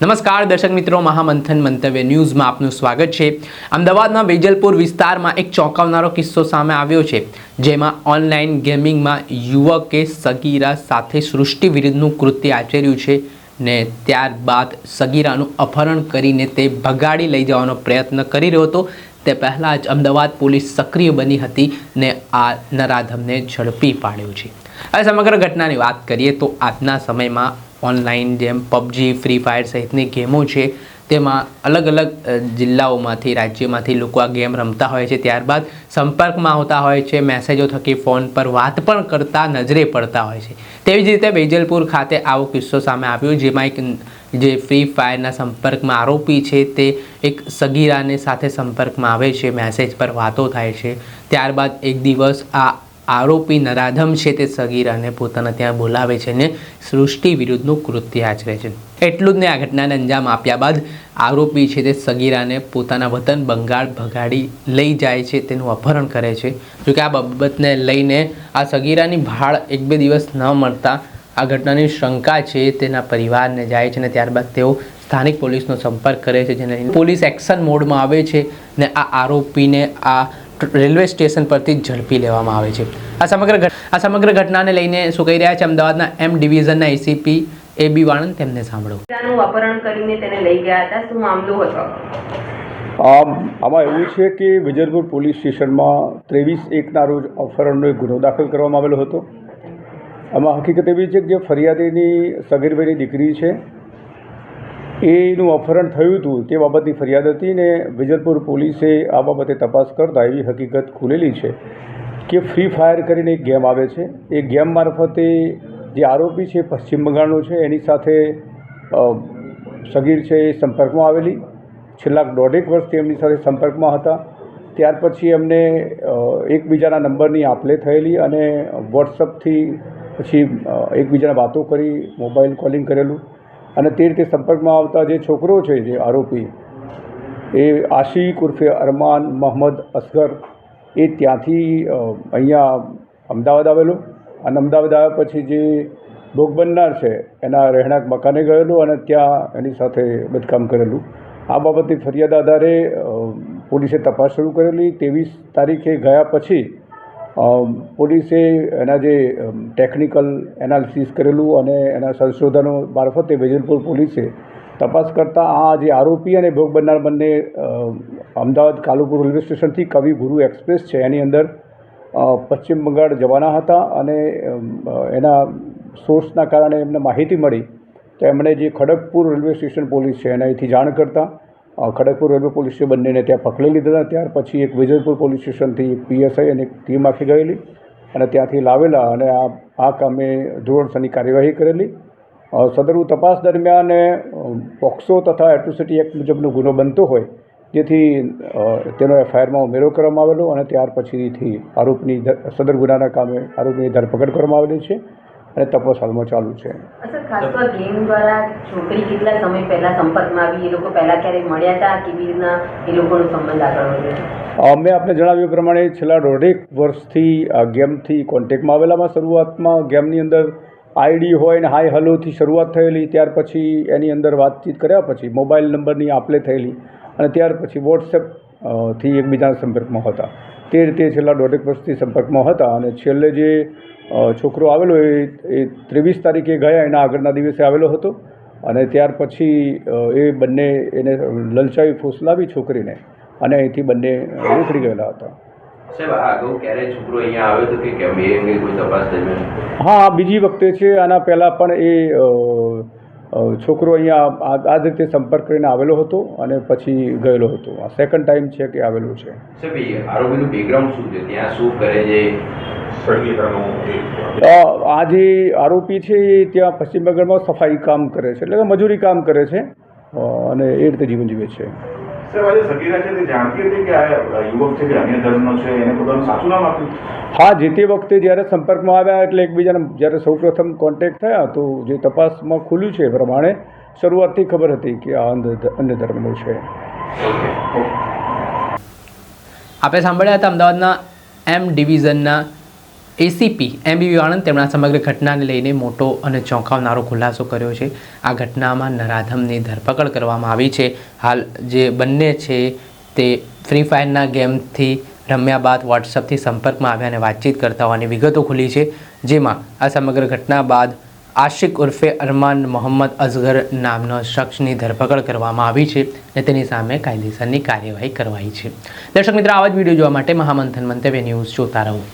નમસ્કાર, દર્શક મિત્રો. મહામંથન મંતવ્ય ન્યૂઝમાં આપનું સ્વાગત છે. અમદાવાદના વેજલપુર વિસ્તારમાં એક ચોંકાવનારો કિસ્સો સામે આવ્યો છે, જેમાં ઓનલાઈન ગેમિંગમાં યુવકે સગીરા સાથે સૃષ્ટિ વિરુદ્ધનું કૃત્ય આચર્યું છે ને ત્યારબાદ સગીરાનું અપહરણ કરીને તે ભગાડી લઈ જવાનો પ્રયત્ન કરી રહ્યો હતો. તે પહેલાં જ અમદાવાદ પોલીસ સક્રિય બની હતી ને આ નરાધમને ઝડપી પાડ્યો છે. હવે સમગ્ર ઘટનાની વાત કરીએ તો આજના સમયમાં ઓનલાઈન જેમ પબજી ફ્રી ફાયર સહિતની ગેમો છે, તેમાં અલગ અલગ જિલ્લાઓમાંથી, રાજ્યોમાંથી લોકો આ ગેમ રમતા હોય છે. ત્યારબાદ સંપર્કમાં આવતા હોય છે મેસેજો થકી ફોન પર વાત પણ કરતા નજરે પડતા હોય છે. તેવી જ રીતે વેજલપુર ખાતે આવો કિસ્સો સામે આવ્યો, જેમાં એક જે ફ્રી ફાયરના સંપર્કમાં આરોપી છે, તે એક સગીરાને સાથે સંપર્કમાં આવે છે મેસેજ પર વાતો થાય છે. ત્યારબાદ એક દિવસ આ આરોપી નરાધમ છે તે સગીરાને પોતાના ત્યાં બોલાવે છે ને સૃષ્ટિ વિરુદ્ધનું કૃત્ય આચરે છે. એટલું જ ને આ ઘટનાને અંજામ આપ્યા બાદ આરોપી છે તે સગીરાને પોતાના વતન બંગાળ ભગાડી લઈ જાય છે, તેનું અપહરણ કરે છે. જોકે આ બાબતને લઈને આ સગીરાની ભાળ એક બે દિવસ ન મળતા આ ઘટનાની શંકા છે, તેના પરિવારને જાય છે અને ત્યારબાદ તેઓ સ્થાનિક પોલીસનો સંપર્ક કરે છે, જેને પોલીસ એક્શન મોડમાં આવે છે ને આ આરોપીને આ રેલવે સ્ટેશન પરથી જ ઝડપી લેવામાં આવે છે. આ સમગ્ર આ સમગ્ર ઘટનાને લઈને શું કહી રહ્યા છે અમદાવાદના એમ ડિવિઝનના એસીપી એ બી વાણંદ? તેમને સાંભળો. અપહરણ કરીને તેને લઈ ગયા હતા. શું મામલો હતો? આમ આમાં એવું છે કે વિજયપુર પોલીસ સ્ટેશનમાં ત્રેવીસ એકના રોજ અપહરણનો એક ગુનો દાખલ કરવામાં આવેલો હતો. આમાં હકીકત એવી છે કે જે ફરિયાદીની સગીરભાઈની દીકરી છે એનું અપહરણ થયું હતું તે બાબતની ફરિયાદ હતી ને વિજયપુર પોલીસે આ બાબતે તપાસ કરતા એવી હકીકત ખુલેલી છે કે ફ્રી ફાયર કરીને એક ગેમ આવે છે. એ ગેમ મારફતે જે આરોપી છે પશ્ચિમ બંગાળનો છે. એની સાથે સગીર છે એ સંપર્કમાં આવેલી. છેલ્લા દોઢેક વર્ષથી એમની સાથે સંપર્કમાં હતા. ત્યાર પછી એમને એકબીજાના નંબરની આપલે થયેલી અને વોટ્સઅપથી પછી એકબીજાને વાતો કરી, મોબાઈલ કોલિંગ કરેલું. અને તે રીતે સંપર્કમાં આવતા જે છોકરો છે, જે આરોપી, એ આશિક ઉર્ફે અરમાન મોહમ્મદ અસગર, એ ત્યાંથી અહીંયા અમદાવાદ આવેલો. અને અમદાવાદ આવ્યા પછી જે ભોગ બનનાર છે, એના રહેણાંક મકાને ગયેલો અને ત્યાં એની સાથે બદકામ કરેલું. આ બાબતની ફરિયાદ આધારે પોલીસે તપાસ શરૂ કરેલી. ત્રેવીસ તારીખે ગયા પછી પોલીસે એના જે ટેકનિકલ એનાલિસિસ કરેલું અને એના સંશોધનો મારફતે વેજલપુર પોલીસે તપાસ કરતાં આ જે આરોપી અને ભોગ બનનાર બંને અમદાવાદ કાલુપુર રેલવે સ્ટેશનથી કવિ ગુરુ એક્સપ્રેસ છે. એની અંદર પશ્ચિમ બંગાળ જવાના હતા અને એના સોર્સના કારણે એમને માહિતી મળી. તો એમણે જે ખડગપુર રેલવે સ્ટેશન પોલીસ છે, એના અહીંથી જાણ કરતાં ખડગપુર રેલવે પોલીસે બંનેને ત્યાં પકડી લીધા હતા ત્યાર પછી એક વિજયપુર પોલીસ સ્ટેશનથી એક પીએસઆઈ અને એક ટીમ આખી ગયેલી અને ત્યાંથી લાવેલા અને આ આ કામે ધોરણસરની કાર્યવાહી કરેલી. સદરુ તપાસ દરમિયાન પોક્સો તથા એટ્રોસિટી એક્ટ મુજબનો ગુનો બનતો હોય, જેથી તેનો એફઆઈઆરમાં ઉમેરો કરવામાં આવેલો અને ત્યાર પછીથી આરોપની સદર ગુનાના કામે આરોપીની ધરપકડ કરવામાં આવેલી છે. અને તપાસ હાલમાં ચાલુ છે. છોકરી કેટલા સમય પહેલા સંપર્કમાં આવી એ લોકો પહેલા ક્યારેય મળ્યા હતા? કેવી રીતના એ લોકોનો સંબંધ આગળ વધ્યો? મેં આપને જણાવ્યું પ્રમાણે છેલ્લા દોઢેક વર્ષથી ગેમથી કોન્ટેક્ટમાં આવેલામાં શરૂઆતમાં ગેમની અંદર આઈડી હોય ને હાય હલોથી શરૂઆત થયેલી ત્યાર પછી એની અંદર વાતચીત કર્યા પછી મોબાઈલ નંબરની આપલે થયેલી અને ત્યાર પછી વોટ્સએપથી એકબીજાના સંપર્કમાં હતા. તે રીતે છેલ્લા દોઢેક વર્ષથી સંપર્કમાં હતા અને છેલ્લે જે છોકરો આવેલો એ એ ત્રેવીસ તારીખે ગયા એના આગળના દિવસે આવેલો હતો. અને ત્યાર પછી એ બંને એને લલચાવી ફોસલાવી છોકરીને અને અહીંથી બંને ઉખડી ગયેલા હતા. હા બીજી વખતે છે આના પહેલાં પણ એ છોકરો અહીંયા આ જ રીતે સંપર્ક કરીને આવેલો હતો અને પછી ગયેલો હતો. આ સેકન્ડ ટાઈમ છે કે આવેલો છે. બેકગ્રાઉન્ડ શું છે? ત્યાં શું કરે છે? આ જે આરોપી છે એ ત્યાં પશ્ચિમ બંગાળમાં સફાઈ કામ કરે છે એટલે કે મજૂરી કામ કરે છે અને એ રીતે જીવન જીવે છે. સાહેબ આજે સગીરા છે તે જાણતી હતી કે આ યુવક છે કે અન્ય ધર્મનો છે એને પોતાનું સાચું નામ આપ્યું? હા જે તે વખતે જ્યારે સંપર્કમાં આવ્યા એટલે એકબીજાને જ્યારે સૌપ્રથમ કોન્ટેક્ટ થયા તો જે તપાસમાં ખુલ્યું છે એ પ્રમાણે શરૂઆતથી ખબર હતી કે આ અંધ અન્ય ધર્મનો છે. આપણે સાંભળ્યા હતા અમદાવાદના એમ ડિવિઝનના એસીપી એમબીવી આણંદ તેમના સમગ્ર ઘટનાને લઈને મોટો અને ચોંકાવનારો ખુલાસો કર્યો છે. આ ઘટનામાં નરાધમની ધરપકડ કરવામાં આવી છે. હાલ જે બંને છે તે ફ્રી ફાયરના ગેમથી રમ્યા બાદ વોટ્સઅપથી સંપર્કમાં આવ્યા અને વાતચીત કરતા હોવાની વિગતો ખુલી છે. જેમાં આ સમગ્ર ઘટના બાદ આશિક ઉર્ફે અરમાન મોહમ્મદ અઝગર નામનો શખ્સની ધરપકડ કરવામાં આવી છે અને તેની સામે કાયદેસરની કાર્યવાહી કરવાઈ છે. દર્શક મિત્રો, આવા જ વીડિયો જોવા માટે મહામંથન મંતવ્ય ન્યૂઝ જોતા રહો.